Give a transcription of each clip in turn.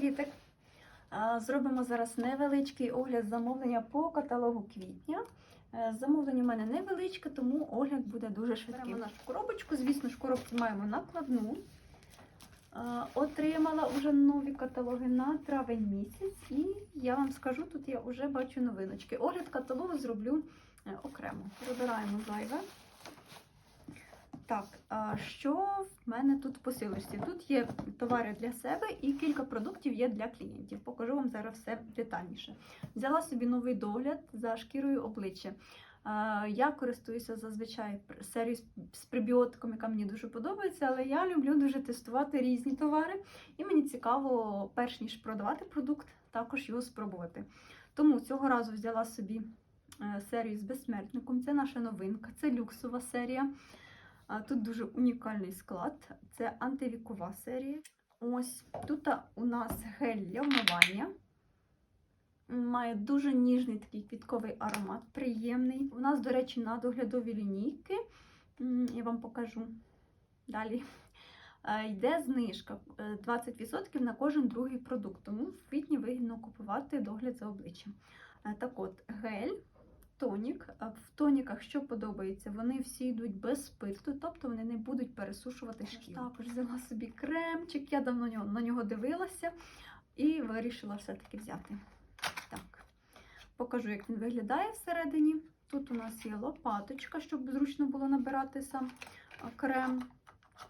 Привітик! Зробимо зараз невеличкий огляд замовлення по каталогу квітня. Е, Замовлення у мене невеличке, тому огляд буде дуже швидкий. Беремо нашу коробочку. Звісно ж, коробку маємо накладну. Отримала вже нові каталоги на травень місяць, і я вам скажу, тут я вже бачу новиночки. Огляд каталогу зроблю е, окремо. Вибираємо зайве. Так, що в мене тут в посилочці? Тут є товари для себе і кілька продуктів є для клієнтів. Покажу вам зараз все детальніше. Взяла собі новий догляд за шкірою обличчя. Я користуюся зазвичай серією з- пребіотиком, яка мені дуже подобається, але я люблю дуже тестувати різні товари, і мені цікаво, перш ніж продавати продукт, також його спробувати. Тому цього разу взяла собі е, серію з безсмертником. Це наша новинка, це люксова серія. Тут дуже унікальний склад. Це антивікова серія. Ось тут у нас гель для вмивання. Має дуже ніжний такий квітковий аромат, приємний. У нас, до речі, на доглядові лінійки. Я вам покажу далі. Е, Йде знижка е, 20% на кожен другий продукт. Тому в квітні вигідно купувати догляд за обличчям. Е, Так от, гель тонік. В тоніках, що подобається, вони всі йдуть без спирту, тобто вони не будуть пересушувати шкіру. Також взяла собі кремчик, я давно нього- на нього дивилася і вирішила все-таки взяти. Так, покажу, як він виглядає всередині. Тут у нас є лопаточка, щоб зручно було набирати сам крем.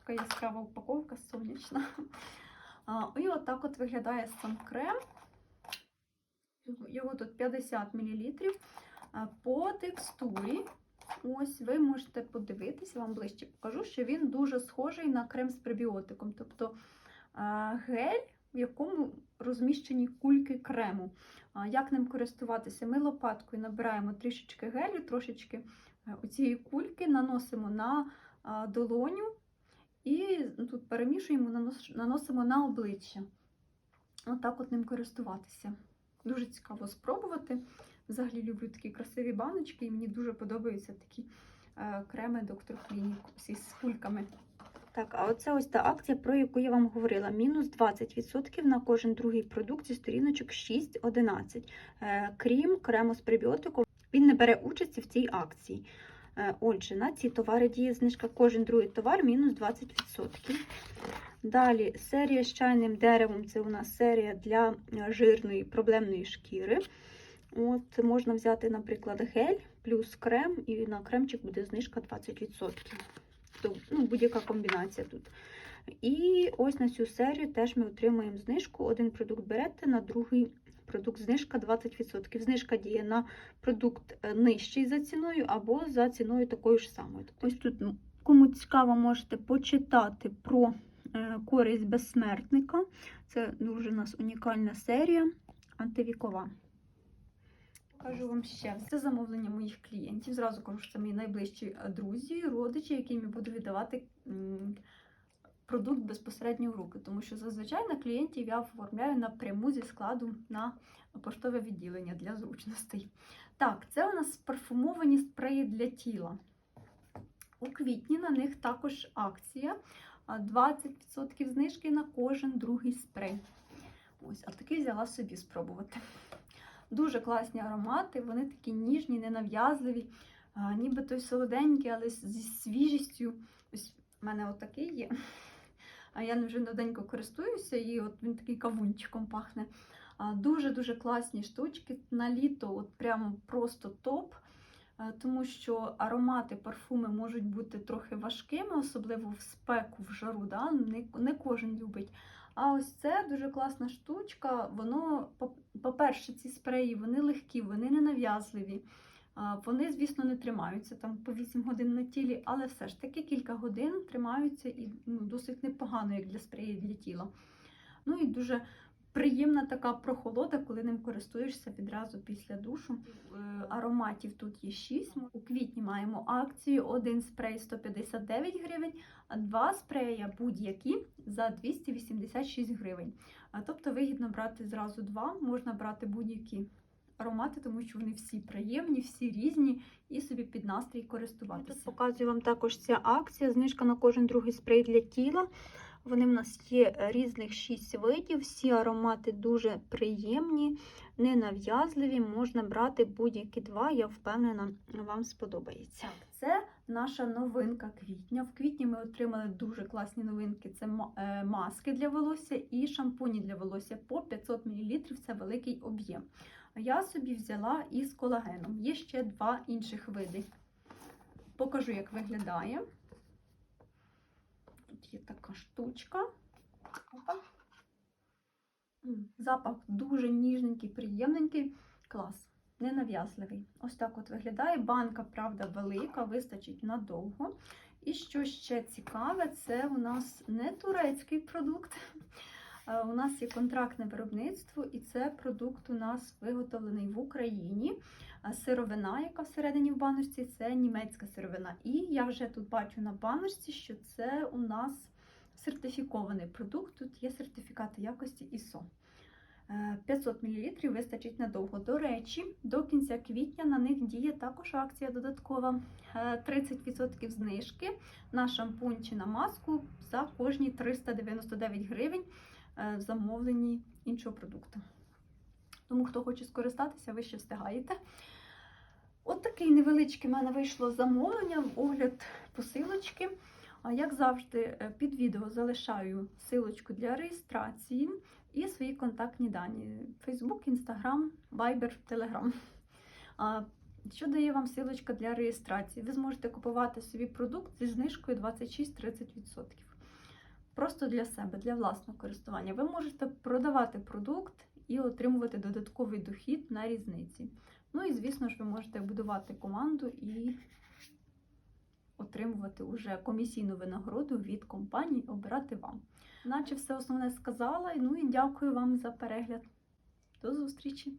Така яскрава упаковка сонячна. А, І отак от виглядає сам крем. Його тут 50 мл. По текстурі, ось ви можете подивитися, вам ближче покажу, що він дуже схожий на крем з пребіотиком. Тобто гель, в якому розміщені кульки крему. Як ним користуватися? Ми лопаткою набираємо трішечки гелю, трошечки е, оцієї кульки, наносимо на долоню і тут перемішуємо, наносимо на обличчя. Отак от ним користуватися. Дуже цікаво спробувати. Взагалі люблю такі красиві баночки, і мені дуже подобаються такі е, креми доктор Клінік всі з кульками. Так, а оце ось та акція, про яку я вам говорила. Мінус 20% на кожен другий продукт зі сторіночок 6-11. Е, крім крему з пребіотиком, він не бере участі в цій акції. Е, отже, на ці товари діє знижка кожен другий товар мінус 20%. Далі серія з чайним деревом це у нас серія для жирної проблемної шкіри. От Можна взяти, наприклад, гель плюс крем, і на кремчик буде знижка 20%. Тобто, ну, будь-яка комбінація тут. І ось на цю серію теж ми отримуємо знижку. Один продукт берете, на другий продукт знижка 20%. Знижка діє на продукт е, нижчий за ціною або за ціною такою ж самою. Ось тут, кому цікаво, можете почитати про е, користь безсмертника. Це дуже у нас унікальна серія антивікова. Покажу вам ще це замовлення моїх клієнтів. Зразу кажу, що це мої найближчі е, друзі, родичі, яким я буду віддавати продукт безпосередньо в руки. Тому що зазвичай на клієнтів я оформляю напряму зі складу на поштове відділення для зручностей. Так, це у нас парфумовані спреї для тіла. У квітні на них також акція. 20% знижки на кожен другий спрей. Ось, а такий взяла собі спробувати. Дуже класні аромати, вони такі ніжні, ненав'язливі, ніби той солоденький, але зі свіжістю. Ось в мене отакий є. А я вже давненько користуюся, і от він такий кавунчиком пахне. Дуже-дуже класні штучки. На літо от прямо просто топ. Е, Тому що аромати, парфуми можуть бути трохи важкими, особливо в спеку, в жару. Да? Не, не кожен любить. А ось це дуже класна штучка. Воно, по- по-перше, ці спреї вони легкі, вони ненав'язливі. А, Вони, звісно, не тримаються там по 8 годин на тілі, але все ж таки кілька годин тримаються і ну, досить непогано, як для спреїв для тіла. Ну і дуже приємна така прохолода, коли ним користуєшся відразу після душу. Е, Ароматів тут є 6. У квітні маємо акцію: один спрей 159 гривень, а два спрея будь-які за 286 гривень. Тобто вигідно брати зразу два, можна брати будь-які аромати, тому що вони всі приємні, всі різні, і собі під настрій користуватися. Тут показую вам також ця акція. Знижка на кожен другий спрей для тіла. Вони в нас є різних 6 видів, всі аромати дуже приємні, ненав'язливі. Можна брати будь-які два, я впевнена, вам сподобається. Це наша новинка квітня. В квітні ми отримали дуже класні новинки: це е, маски для волосся і шампуні для волосся по 500 мл. Це великий об'єм. Я собі взяла із колагеном. Є ще два інших види. Покажу, як виглядає. Тут є така штучка. Опа. Запах дуже ніжненький, приємненький. Клас. Ненав'язливий. Ось так от виглядає. Банка, правда, велика, вистачить надовго. І що ще цікаве, це у нас не турецький продукт. Е, У нас є контрактне виробництво, і це продукт у нас виготовлений в Україні. Сировина, яка всередині в баночці, це німецька сировина. І я вже тут бачу на баночці, що це у нас сертифікований продукт. Тут є сертифікати якості ISO. Е, 500 мл вистачить надовго. До речі, до кінця квітня на них діє також акція додаткова. Е, 30% знижки на шампунь чи на маску за кожні 399 гривень е, в замовленні іншого продукту. Тому, хто хоче скористатися, ви ще встигаєте. От такий невеличкий в мене вийшло замовлення, огляд посилочки. Як завжди, е, під відео залишаю силочку для реєстрації і свої контактні дані: Facebook, Instagram, Viber, Telegram. Що дає вам силочка для реєстрації? Ви зможете купувати собі продукт зі знижкою 26-30%. Просто для себе, для власного користування. Ви можете продавати продукт і отримувати додатковий дохід на різниці. Ну і, звісно ж, ви можете будувати команду і отримувати уже комісійну винагороду від компанії, обирати вам. Наче все основне сказала. Ну і дякую вам за перегляд. До зустрічі!